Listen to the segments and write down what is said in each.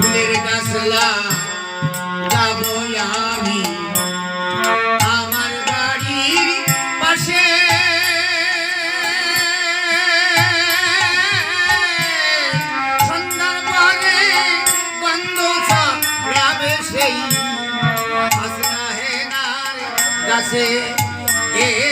ফুলের গাছলা যাব আমি। আমার বাড়ির পাশে। সন্ধ্যার পরে বন্ধ যাবে সেই গাছে। এ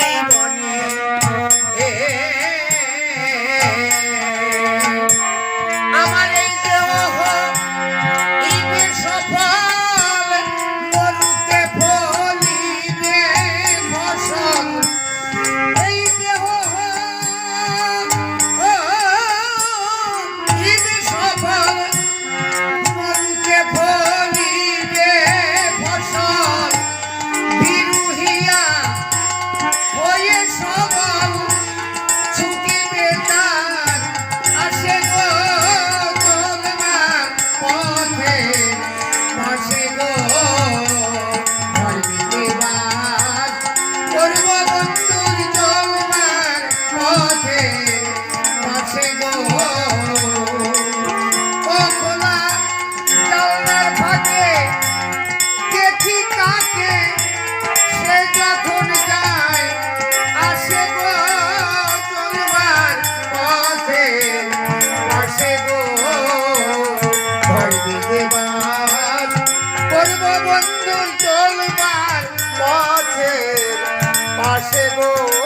বন্ধু চলবার পথের পাশে গো।